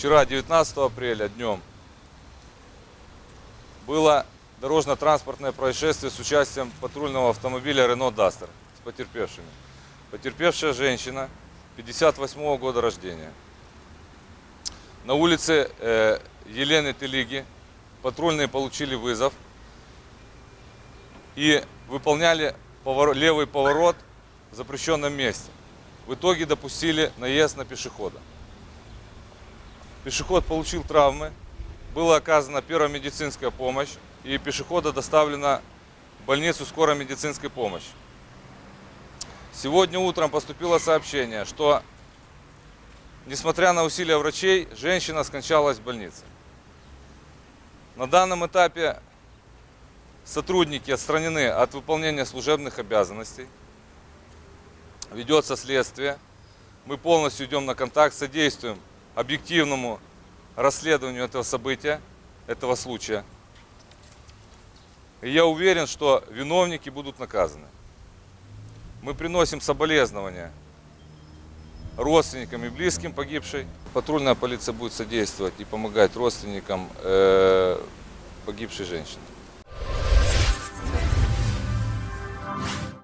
Вчера, 19 апреля, днем, было дорожно-транспортное происшествие с участием патрульного автомобиля Renault Duster с потерпевшими. Потерпевшая женщина 58 года рождения. На улице э, Елены Телиги патрульные получили вызов и выполняли повор- левый поворот в запрещенном месте. В итоге допустили наезд на пешехода. Пешеход получил травмы, была оказана первая медицинская помощь и пешехода доставлена в больницу скорой медицинской помощи. Сегодня утром поступило сообщение, что несмотря на усилия врачей, женщина скончалась в больнице. На данном этапе сотрудники отстранены от выполнения служебных обязанностей. Ведется следствие. Мы полностью идем на контакт, содействуем объективному расследованию этого события, этого случая. И я уверен, что виновники будут наказаны. Мы приносим соболезнования родственникам и близким погибшей. Патрульная полиция будет содействовать и помогать родственникам э, погибшей женщины.